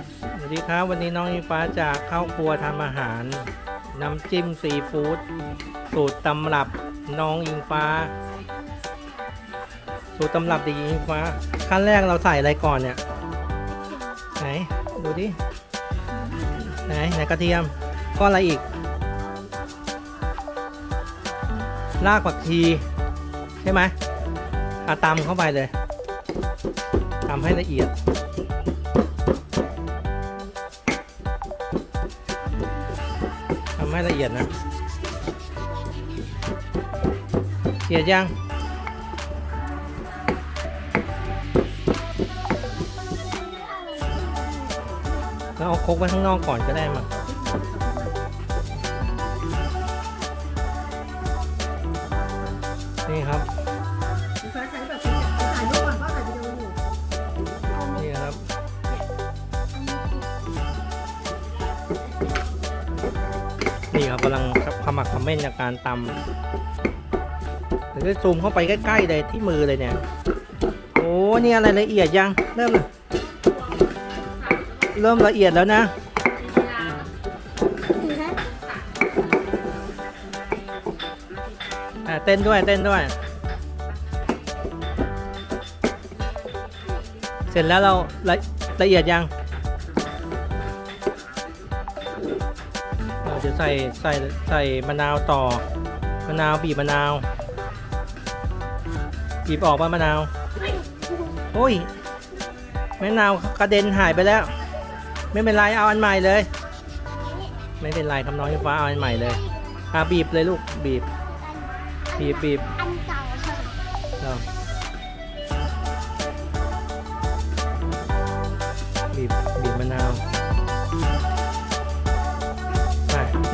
สวัสดีครับ วันนี้น้องอิงฟ้าจะเข้าครัวทำอาหาร น้ำจิ้มซีฟู้ดสูตรตำรับน้องอิงฟ้า สูตรตำรับด็กหญิงอิงฟ้า ขั้นแรกเราใส่อะไรก่อนเนี่ย ไหน ดูดิ ไหน ไหนกระเทียมก็อะไรอีก รากผักชีใช่ไหมอาตำเข้าไปเลยตำให้ละเอียด ให้ละเอียดนะเอียดยังเราเอาคกไว้ข้างนอกก่อนก็ได้มั้ง การตำเดี๋ยวจะซูมเข้าไปใกล้ ๆ เลยที่มือเลยเนี่ย โอ้เนี่อะไรละเอียดยัง เริ่ม เริ่มละเอียดแล้วนะอะเต้นด้วยเต้นด้วย เสร็จแล้วเราละละเอียดยัง ใส่ใส่ใส่มะนาวต่อ มะนาวบีบมะนาว บีบออกมามะนาว โอ้ยมะนาวกระเด็นหายไปแล้ว ไม่เป็นไรเอาอันใหม่เลย ไม่เป็นไรคำน้อยฟ้าเอาอันใหม่เลยอะบีบเลยลูกบีบบีบบีบ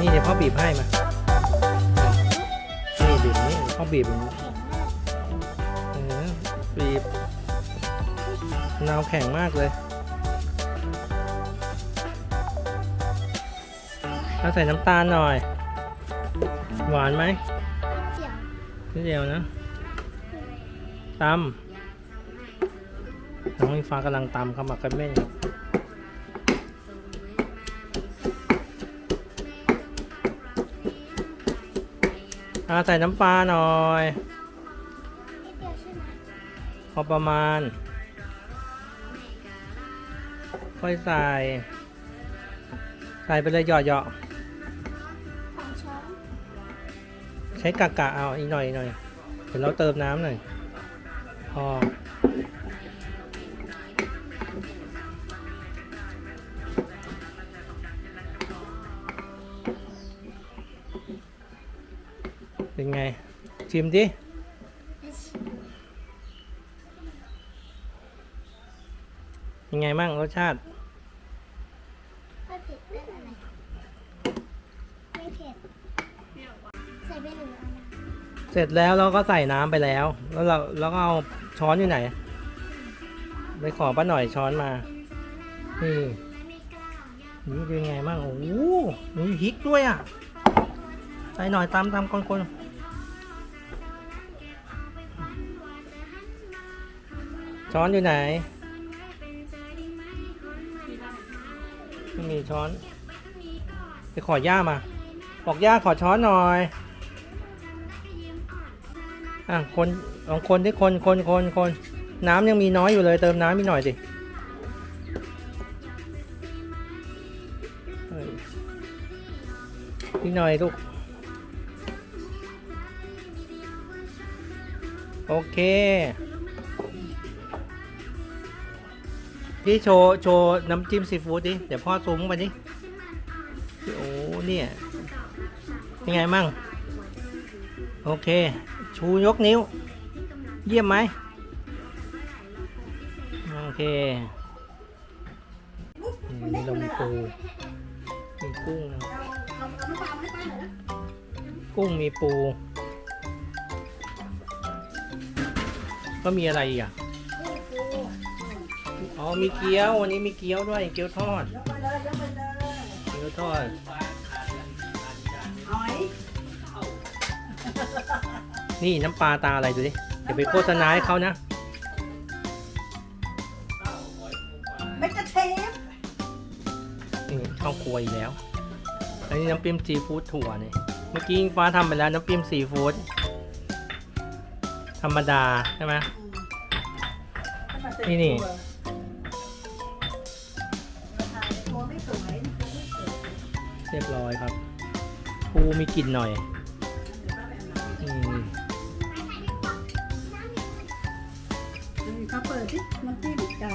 นี่เดี๋ยวพ่อบีบให้มา นี่บีบนี่พ่อบีบอย่างนี้เออบีบนาวแข็งมากเลยแล้วใส่น้ำตาลหน่อย หวานไหมเดียวนิดเดียวนะตำน้องอิงฟ้ากำลังตำขมักกันเม่นครับ อาใส่น้ำปลาหน่อยพอประมาณ ค่อยใส่ ใส่ไปเลยหยอดหยอสองช้อนใช้กะกะเอาอีกหน่อยหน่อย เดี๋ยวเราเติมน้ำหน่อยพอ ชิมดิเป็นไงมั่งรสชาติ ไม่เผ็ดไม่อะไรไม่เผ็ดใส่ไปหนึ่งอันนะเสร็จแล้วเราก็ใส่น้ำไปแล้ว แล้วเราแล้วก็เอาช้อนอยู่ไหน ไปขอป้าหน่อยช้อนมา นี่นี่เป็นไงบ้างโอ้โหมีพริกด้วยอะ ใส่หน่อยตามตามคนคน ช้อนอยู่ไหนไม่มีช้อนไปขอย่ามา บอกย่าขอช้อนหน่อยอะคนลองคนที่คนคนคนคนน้ำยังมีน้อยอยู่เลยเติมน้ำอีหน่อยสิมีหน่อยลูก โอเค พี่โชว์โชว์น้ำจิ้มซีฟู้ดดิ เดี๋ยวพ่อซูมไปดิโอ้เนี่ยเป็นไงมั่ง โอเค ชูยกนิ้ว เยี่ยมไหม โอเคนี่ลงปูมีกุ้งนะกุ้งมีปู ก็มีอะไรอะ อ๋อมีเกี๊ยววันนี้มีเกี๊ยวด้วยเกี๊ยวทอด ยกไปเลยยกไปเลยเกี๊ยวทอดหอยนี่น้ำปลาตาอะไรดูดิอย่าไปโฆษณาให้เขานะเบกเทปเข้าครัวอีกแล้ว อันนี้น้ำจิ้มซีฟู้ดถั่วเนี่ยเมื่อกี้อิงฟ้าทำไปแล้วน้ำจิ้มซีฟู้ดธรรมดาใช่ไหมนี่นี่ ตัว มีกลิ่นหน่อยอืมเขาเปิดที่น้ำจิ้มไก่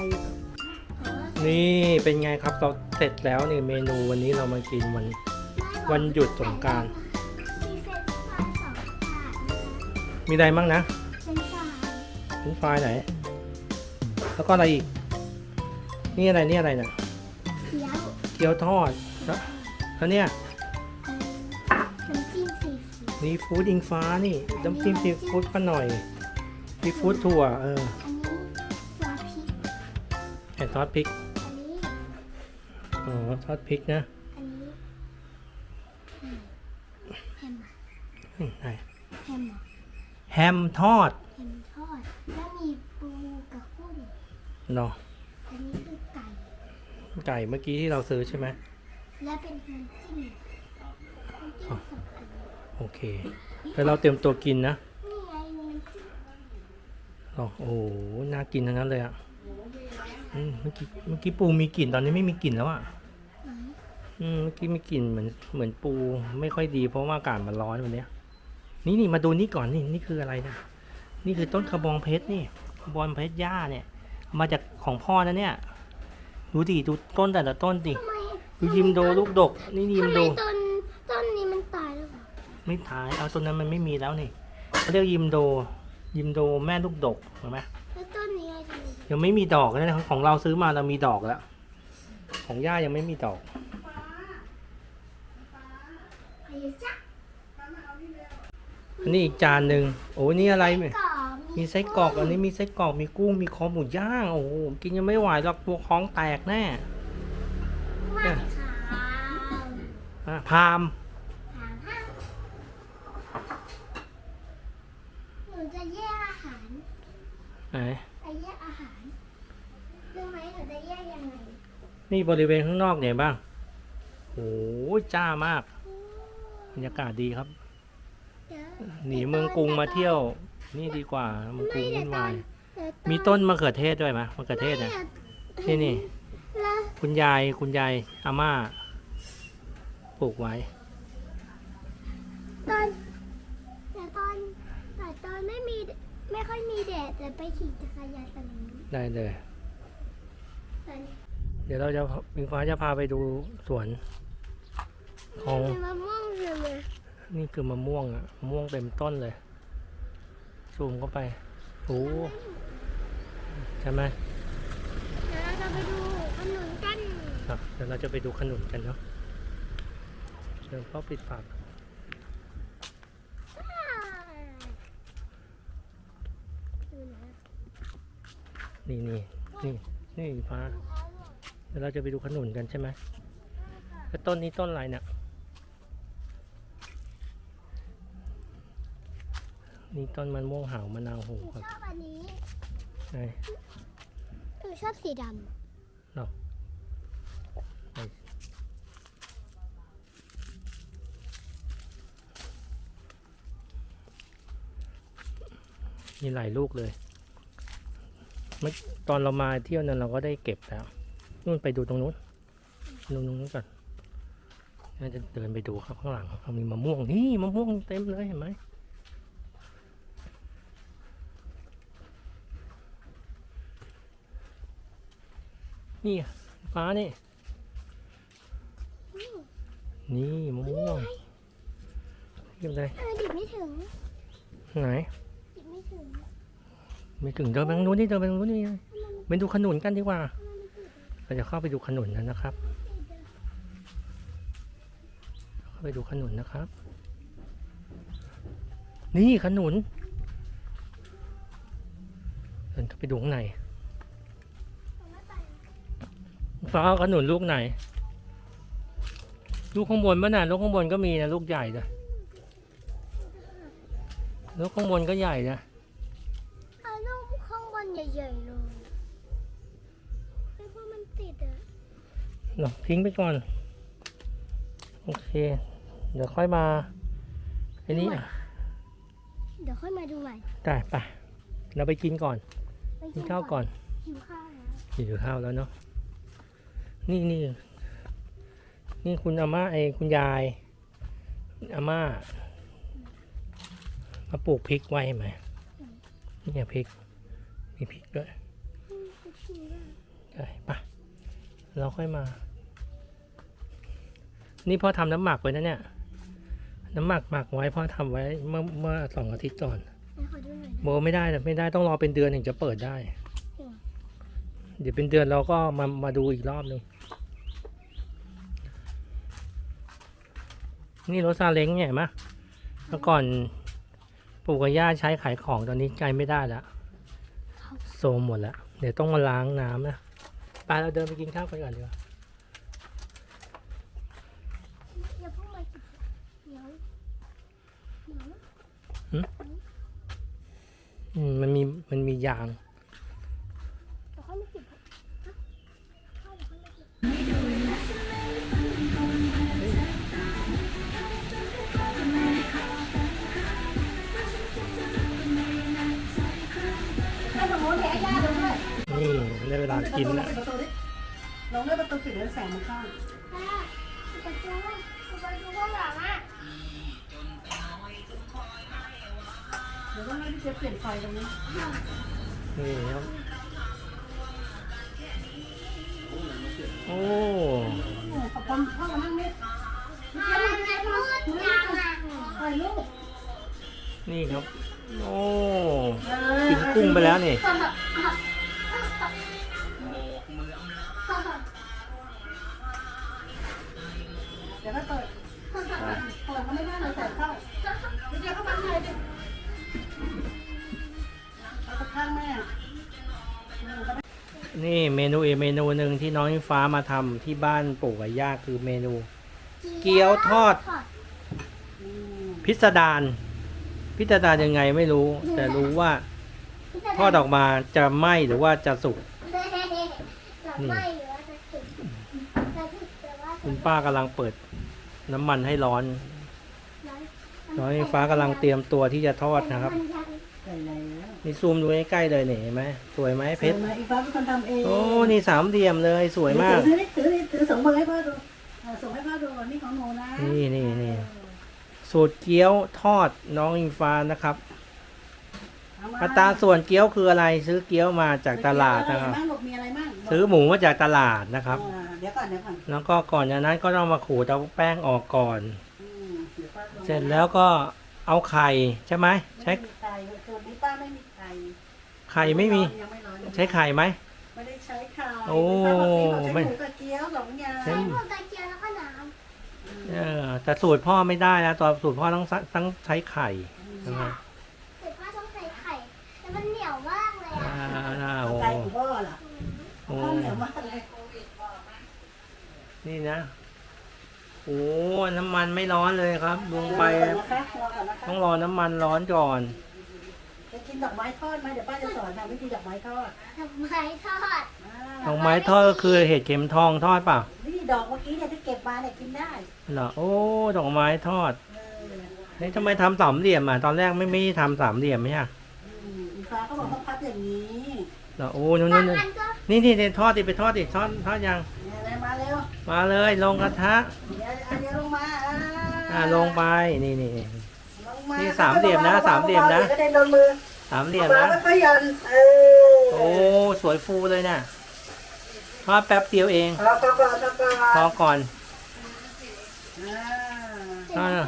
นี่เป็นไงครับเราเสร็จแล้วนี่เมนูวันนี้เรามากินวันวันหยุดสงกรานต์มีเฟรนช์ฟรายสองถาดมีอะไรบ้างนะเฟรนช์ฟรายฟรนช์ฟไหน แล้วก็อะไรอีก นี่อะไรนี่อะไรนะเคี้ยวเกี๊ยวทอดแล้วแล้วเนี่ย มีฟู้ดอิงฟ้านี่น้ำจิ้มซีฟู้ดป้าหน่อยซีฟู้ดถั่วเอออันนี้ซอสพริกแอนซอสพริกอันนี้อ๋อซอสพริกนะอันนี้แฮมอืมไหนแฮมแฮมทอด แฮมทอด แล้วมีปูกับกุ้งเนาะอันนี้คือไก่ ไก่เมื่อกี้ที่เราซื้อใช่ไหม และเป็นน้ำจิ้มน้ำจิ้มสองอัน โอเค แล้วเราเตรียมตัวกินนะนี่ไงน้ำจิ้มอ๋อโอ้โห น่ากินทั้งนั้นเลยอะอืมเมื่อกี้เมื่อกี้ปูมีกลิ่นตอนนี้ไม่มีกลิ่นแล้วอะไหนอืมเมื่อกี้มีกลิ่นเหมือนเหมือนปูไม่ค่อยดี เพราะว่าอากาศมันร้อนวันเนี้ยนี่นี่มาดูนี่ก่อนนี่นี่คืออะไรนะนี่คือต้นกระบองเพชรนี่กระบองเพชรหญ้าเนี่ย มาจากของพ่อนะเนี่ย ดูดิดูต้นแต่ละต้นดิทำไมดูยิมโดลูกดก นี่ยิมทำไมโดต้นต้นนี้มันตายแล้วเหรอ ไม่ถ่าย เอาต้นนั้นมันไม่มีแล้วนี่เขาเรียกยิมโด ยิมโดแม่ลูกดกเห็นไหมแล้วต้นนี้อะไรทำไมยังไม่มีดอกนะของเราซื้อมาเรามีดอกแล้ว ของย่ายังไม่มีดอกอะไรจ๊ะอันนี้อีกจานหนึ่งโอ้นี่อะไรเนี่ยกรอบมีไส้กรอกอันนี้มีไส้กรอกมีกุ้งมีคอหมูย่างโอ้โหกินยังไม่ไหวหรอกตัวท้องแตกแน่ว่าขาวอะพาม ถามห้าหนูจะแยกอาหาร ไหนจะแยกอาหารรู้ไหมหนูจะแยกยังไงนี่บริเวณข้างนอกเนี่ยบ้างโอ้ยจ้ามากบรรยากาศดีครับ เดี๋ยวหนีเมืองกรุงมาเที่ยว นี่ดีกว่าเมืองกรุงวุ่นวายเดี๋ยวมีต้นมะเขือเทศด้วยไหมมะเขือเทศนะนี่นี่แล้วคุณยายคุณยายอาม่าปลูกไว้ ตอนแต่ตอนแต่ตอนไม่มี ไม่ค่อยมีแดดแต่ไปขี่จักรยานตอนนี้ได้เลย ตอนนี้เดี๋ยวเราจะมิงฟ้าจะพาไปดูสวน ของ มีมะม่วงเลยไหมนี่คือมะม่วงอะมะม่วงเต็มต้นเลย ซูมเข้าไปโอ้ใช่ไหมเดี๋ยวเราจะไปดูขนุนกัน ครับเดี๋ยวเราจะไปดูขนุนกันเนาะเดี๋ยวพ่อปิดฝาก ดูนะ นี่นี่นี่นี่ฟ้าเดี๋ยวเราจะไปดูขนุนกันใช่ไหมแล้วต้นนี้ต้นอะไรเนี่ยนี่ต้นมันม่วงหาวมะนาวโหหนูครับชอบอันนี้ไหนหนูชอบสีดมีหลายลูกเลยเมื่อ ตอนเรามาเที่ยวนั้นเราก็ได้เก็บแล้วนู่นไปดูตรงนู้นดูตรงนู้นก่อนน่าจะเดินไปดูครับข้างหลังเขามีมะม่วงนี่มะม่วงเต็มเลยเห็นไหมนี่ฟ้านี่ำอืมนี่มะม่วงเก็บเลยเออดิบไม่ถึง ไหนดิบไม่ถึง ไม่ถึงเดินไปทางนู้นนี่เดินไปทางนู้นนี่ไปดูขนุนกันดีกว่าเราจะเข้าไปดูขนุนกันนะครับ เข้าไปดูขนุนนะครับ นี่ขนุนเดินไปดูข้างในฟ้าขนุนลูกไหน ลูกข้างบนป่ะน่ะลูกข้างบนก็มีนะลูกใหญ่นะลูกข้างบนก็ใหญ่นะ เลยไม่เพราะมันติดอะเนาะทิ้งไปก่อนมโอเค เดี๋ยวค่อยมาไอ้นี่อะเดี๋ยวค่อยมาดูใหม่ได้ไปเราไปกินก่อน ไปกินข้าวก่อนหิวข้าวแล้วหิวข้าวแล้วเนาะนี่นี่นี่คุณอาม่าไอ้คุณยายอาม่ามาปลูกพริกไว้เห็นไหมนี่ไงพริก มีพริกด้วยอืมไปกินด้วยได้ปะเราค่อยมา นี่พ่อทำน้ำหมักไว้นะเนี่ย น้ำหมักหมักไว้พ่อทำไว้เมื่อเมื่อสองอาทิตย์ก่อนไหนขอดูหน่อยโมไม่ได้นะไม่ได้ต้องรอเป็นเดือนถึงจะเปิดได้จริงเดี๋ยวเป็นเดือนเราก็มามาดูอีกรอบหนึ่งนี่รถซาเล้งเนี่ยเห็นไหมเมื่อก่อนปู่กับย่าใช้ขายของตอนนี้ใช้ไม่ได้แล้วโซมหมดแล้ว เดี๋ยวต้องมาล้างน้ำนะไปเราเดินไปกินข้าวกันก่อนดีกว่า อย่าเพิ่งมากินเดี๋ยวเดี๋ยว อืมมันมีมันมียางเดี๋ยวค่อยมากินฮะข้าวเดี๋ยวค่อยมากินให้ตรงโน้นแหย่ย่าดูด้วยนี่ได้เวลากินลแล้วงประตูดิลงด้วยประตูปิดแล้วแสงมันเข้าป้าไปดูไปดูข้างหลังอะ เดี๋ยวต้องให้พี่เจ๊เปลี่ยนไฟตรงนี้นี่ครับ โอ้ขอบคุณพ่อมานั่งนี่ทำไมมันมืดจังอะถ่ายรูปนี่ครับ โอ้กินกุ้งไปแล้วนี่ เดี๋ยวก็เปิดเปิด นี่เมนูอีกเมนูหนึ่งที่น้องอิงฟ้ามาทำที่บ้านปู่กับย่าคือเมนู เกี๊ยวทอดอืมพิสดารพิสดารยังไงไม่รู้ แต่รู้ว่าทอดออกมาจะไหมหรือว่าจะสุกเราไม่หรือว่าจะถึงจะถึงแต่ว่าคุณป้ากำลังเปิดน้ำมันให้ร้อน น้อยน้องอิงฟ้ากำลังเตรียมตัวที่จะทอดนะครับใส่แล้ว นี่ซูมดูใกล้ๆเลยนี่เห็นไหมสวยไหมเพชรสวยไหมอีฟ้าเป็นคนทำเองโอ้นี่สามเหลี่ยมเลยสวยมาก ถือถือถือถือส่งมือให้พ่อดูเออส่งให้พ่อดูนี่ของหนูนะนี่นี่นี่สูตรเกี๊ยวทอดน้องอิงฟ้านะครับเมอัตราส่วนเกี๊ยวคืออะไรซื้อเกี๊ยวมาจากตลาดมีนะอะครับไบ้างลูกมีอะไรบ้างซื้อหมูมาจากตลาดนะครับ อ่าเดี๋ยวก่อนเดี๋ยวก่อนแล้วก็ก่อนจากนั้นก็ต้องมาขูดเอาแป้งออกก่อน อืมดี๋ยวป้าดูเสร็จแล้วก็เอาไข่ใช่ไหมใช้ ไม่มีไข่ส่วนนี้ป้าไม่มีไข่ ไข่ไม่มี ยังไม่ร้อนใช้ไข่ไหม ไม่ได้ใช้ไข่โอ้ป้าบอกสิบอกใช้ไม่หมูกระเจียวสองอย่าง ใช้ใช้พวกกระเจียวแล้วก็น้เออแต่สูตรพ่อไม่ได้นะตอนสูตรพ่อต้องต้องใช้ไข่ใช่ไหมำแต่ว่าต้องใส่ไข่แต่มันเหนียวมากเลยอ่าอะอ่าโอ้ไก่ของพ่อเหรอโอ้พ่อเหนียวมากเลยนี่นะโอ้น้ำมันไม่ร้อนเลยครับลงไปรอก่อนนะคะรอก่อนนะคะต้องรอน้ำมันร้อนก่อนจะ กินดอกไม้ทอดไหมเดี๋ยวป้าจะสอนทำวิธีดอกไม้ทอดทำไมทอดดอกไม้ทอดก็คือเห็ดเข็มทองทอดเปล่านี่ดอกเมื่อกี้เนี่ยที่เก็บมาเนี่ยกินได้เหรอโอ้ดอกไม้ทอดเออนี่ทำไมทำสามเหลี่ยมอะตอนแรกไม่ไม่ทำสามเหลี่ยมไหมอะอืมอีฟ้าก็บอกต้องพับอย่างนี้เหรอโอ้นู่นบานู่งนอันก็นี่นี่นี่ทอดดิไปทอดดิทอดทอดยังเนี่ยเลยมาเร็วมาเลยลงกระทะเดี๋ยวอะเดี๋ยวลงมาอ่าอ่าลงไปนี่นี่ ลงมานี่สามเหลี่ยมนะสามเหลี่ยมนะ ก็ได้โดนมือ สามเหลี่ยมมานะไม่ค่อยหยันเออโอ้สวยฟูเลยนะทอดแป๊บเดียวเองพอก่อนพอก่อนพอก่อนอ่าอ่า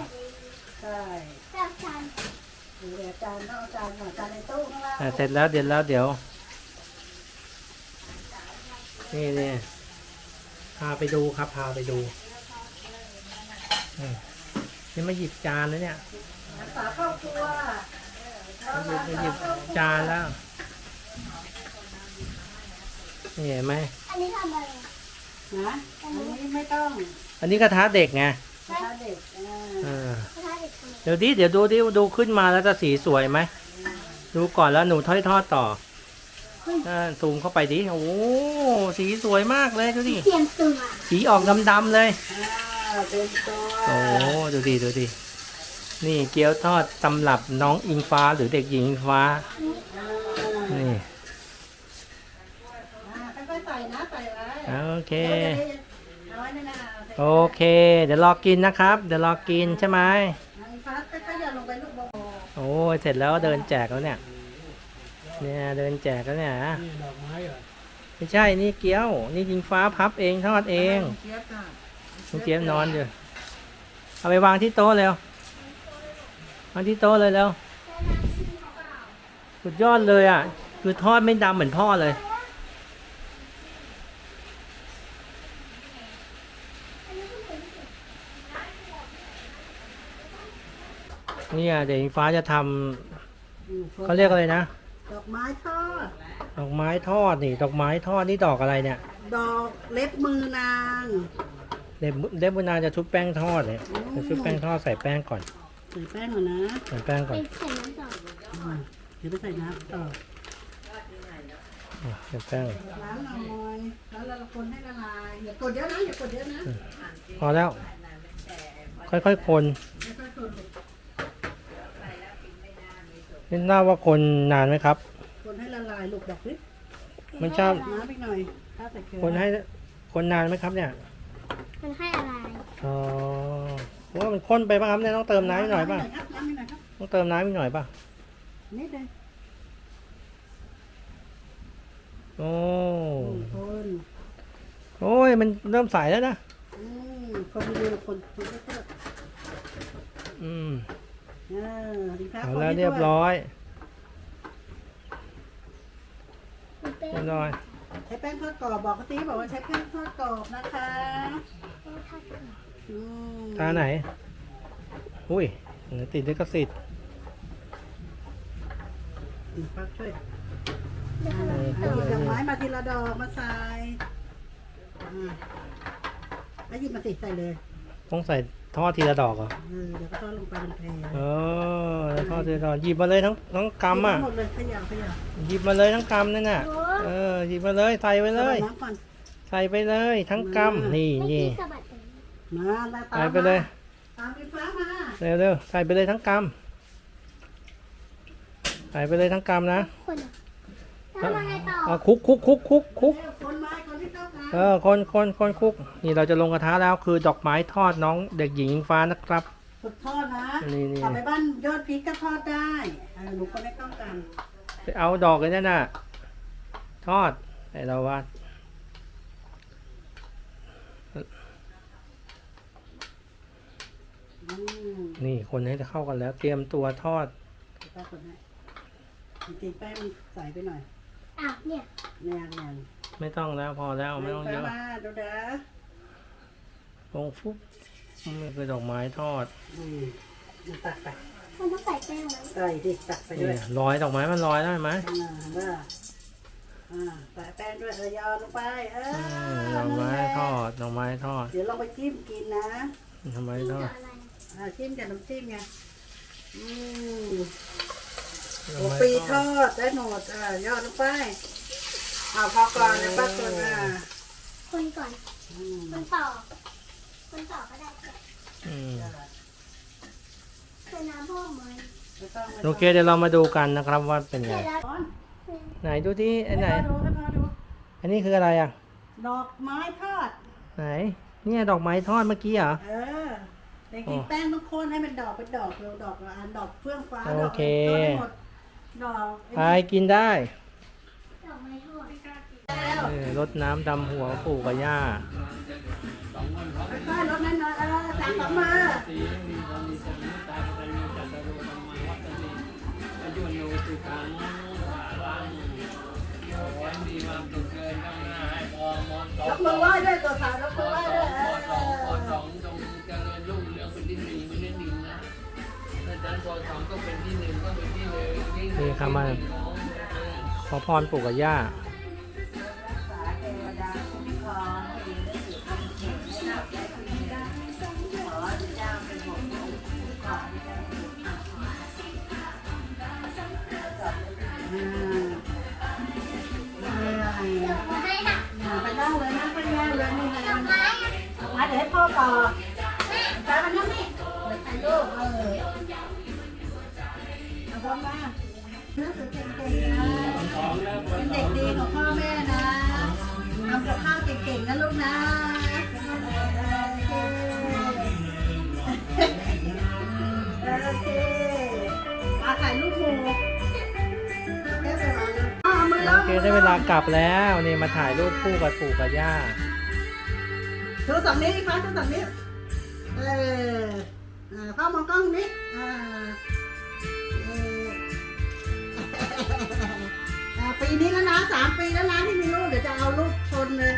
ใช่แบบจานเดี๋ยวจานต้องเอาจานหน่อยจานในตู้ข้างล่างอ่าเสร็จแล้วเดี๋ยวแล้วเดี๋ยว นี่นี่พาไปดูครับ พาไปดูอืมนี่มาหยิบจานแล้วเนี่ยฝาเข้าครัวมาหยิ หยิบจานแล้วเห็นไหม อันนี้ทำอะไรนะอันนี้ไม่ต้องอันนี้กระทะเด็กไงถ้าเด็กอ่าอ่ากระทะเด็กทำเดี๋ยวดิเดี๋ยวดูดิดูขึ้นมาแล้วจะสีสวยไหม ดูก่อนแล้วหนูทอดทอดต่ออ่าซูมเข้าไปดิ โอ้โหสีสวยมากเลยดูดิ เตรียมตัวสีออกดำๆเลย อ่าเป็นตัวโอ้ดูดิดูดิ นี่เกี๊ยวทอดตำรับน้องอิงฟ้าหรือเด็กหญิงอิงฟ้าอ่านี่อ่าค่อยๆใส่นะใส่ไว้โอเค เอาไว้นั่นนะาโอเค เดี๋ยวรอกินนะครับ เดี๋ยวรอกินใช่ไหมไอ้ฟ้าค่อยๆหย่อนลงไปลูกโบโอ้ยเสร็จแล้วเดินแจกแล้วเนี่ย เนี่ยเดินแจกแล้วเนี่ยไม่ใช่ นี่เกี๊ยว นี่ยิงฟ้าพับเองทอดเองเจี๊ยบจ้ะคุณเจี๊ยบนอนอยู่ เอาไปวางที่โต๊ะเร็ว วางที่โต๊ะเลยเร็วสุดยอดเลยอะ คือทอดไม่ดำเหมือนพ่อเลยเนี่ยเดี๋ยวอิงฟ้าจะทำเขาเรียกอะไรนะ ดอกไม้ทอด ดอกไม้ทอดนี่ ดอกไม้ทอดนี่ดอกอะไรเนี่ย ดอกเล็บมือนาง เล็บเล็บบุนาจะชุบแป้งทอดเนี่ยจะชุบแป้งทอดใส่แป้งก่อน ใส่แป้งก่อนนะใส่แป้งก่อนเป็นใส่น้ำดอกอ่าเดี๋ยวไปใส่น้ำต่ออะใส่แป้งล้างหน่อยแล้วเราคนให้ละลายอย่ากดเยอะนะอย่ากดเยอะนะพอแล้ว ค่อยๆคนค่อยๆคนลูกนี่น่าว่าคนนานไหมครับ คนให้ละลายลูกดอกนิดมันชอบน้ำอีกหน่อยถ้าใส่เกลือคนให้คนนานไหมครับเนี่ย มันให้อะไรอ๋อ ว่ามันข้นไปป่ะครับเนี่ยต้องเติมน้ำอีกหน่อยป่ะครับน้ำอีกหน่อยครับต้องเติมน้ำอีกหน่อยป่ะนิดเดียวโอ้คนโอ้ยมันเริ่มใสแล้วนะอืมคนดูคนคนเพื่ออืมเออดีครับเอาคนแล้วให้เรียบทั่วร้อยมันเป็นเรียบร้อยใช้แป้งทอดกรอบบอกเขาสิบอกว่าใช้แป้งทอดกรอบนะคะ ทอดกรอบอืมทาไหน อุ้ยเดี๋ยวติดลิขสิทธิ์อืมปักช่วยเดี๋ยวอ่าเราเอาหยิบดอกไม้มาทีละดอกมาใส่อ่าแล้วหยิบมาสิใส่เลย ต้องใส่ทอดทีละดอกเหรอเออเดี๋ยวก็ทอดลงไปเป็นแพรเออแล้วทอดทีละดอกหยิบมาเลยทั้งทั้งกำอะหมดเลยขยำขยำหยิบมาเลยทั้งกำนั่นน่ะ เออหยิบมาเลยใส่ไปเลยน้ำก่อนใส่ไปเลยทั้งกำนี่ไม่นี่ มาแล้วตามใส่ไปเลยตามไฟฟ้ามาเร็วเร็วใส่ไปเลยทั้งกำใส่ไปเลยทั้งกำนะคนอะแล้วทำไงต่อเอาคุกคุกคุกคุกคุกเร็วคนมาคนที่เข้ามาเออคนคนคนคุก นี่เราจะลงกระทะแล้วคือดอกไม้ทอดน้องเด็กหญิงอิงฟ้านะครับสุดทอดนะนี่นี่กลับไปบ้านยอดพริกก็ทอดได้เออหนูก็ไม่ต้องกันไปเอาดอกเลยนั่นน่ะ ทอดแต่เราว่า อืม นี่คนให้เข้ากันแล้ว เตรียมตัวทอดแป้งคนให้จริงๆแป้งมันใส่ไปหน่อยอะเนี่ยแนงแนงไม่ต้องแล้วพอแล้วไม่ต้องเยอะมาดูนะลงฟุบนี่คือดอกไม้ทอดอืมมันตักไปมันต้องใส่แป้งไหมใส่ดิตักไปด้นี่วยลอยดอกไม้มันลอยได้ไหมอ่าว่าอ่าใส่แป้งด้วยเออยอลงไปเอออืมดอกไม้ทอดดอกไม้ทอด เดี๋ยวเราไปจิ้มกินนะดอกไม้ทอดอะไรอ่า จิ้มกับน้ำจิ้มไงอืมดอกหัวไม้ปีททอดอดได้หมดอ่ายอดลงไปเอาพอก่อนเลยป้าตัวอะคนก่อนอืมคนต่อคนต่อก็ได้อืมคือน้ำพ่อมมันไม่ต้องไม่โอต้องเคเดี๋ยวเรามาดูกันนะครับว่าเป็นเสไงร็จแล้วร้อนไหนดูที่ไอ้ไหน ให้พ่อดูให้พ่อดู อันนี้คืออะไรอะ ดอกไม้ทอด ไหน เนี่ยดอกไม้ทอดเมื่อกี้เหรอ เออ จริงๆแป้งต้องโคนให้มันดอกเป็นดอกเร็วดอกละอันดอกเฟื่องฟ้าดโออกเคต้นให้หมดดอกไปกินได้ดอกไม้ทอดแล้วเออรดน้ำดำหัวปู่กับย่า ค่อยๆลดนั้นหน่อยเออจับสองมือยกมือไหว้ด้วยตัวสาวยก นี่ครับมาขอพรปู่กับย่าเทวดาคุ้มครองให้อยู่ได้อยู่เป็นเขตไม่น่าใจคุณได้ขอพระเจ้าเป็นหมดคุ้มครองให้ได้อยู่อืมไม่เป็นไรดอกไม้อะไปนั่งเลยนั่งไปนั่งเลยนี่ไงดอกไม้อะมาเดี๋ยวให้พ่อต่อดอกฟ้ามานั่งนี่ถ่ายรูปเออ พร้อมมาหนังสือเก่งๆนะเป็นเด็กดีของพ่อแม่นะทำกับข้าวเก่งๆนะลูกนะโอเคโอเคมาถ่ายรูปหมู่ได้เวลาแล้วอ๋อมือแล้วโอเคได้เวลากลับแล้วนี่มาถ่ายรูปคู่กับปู่กับย่าชูสองนิ้วอีกครั้งชูสองนิ้วเอออ่าพ่อมองกล้องนี้อ่า อ่าปีนี้แล้วนะสามปีแล้วนะที่มีลูกเดี๋ยวจะเอาลูกชนเลย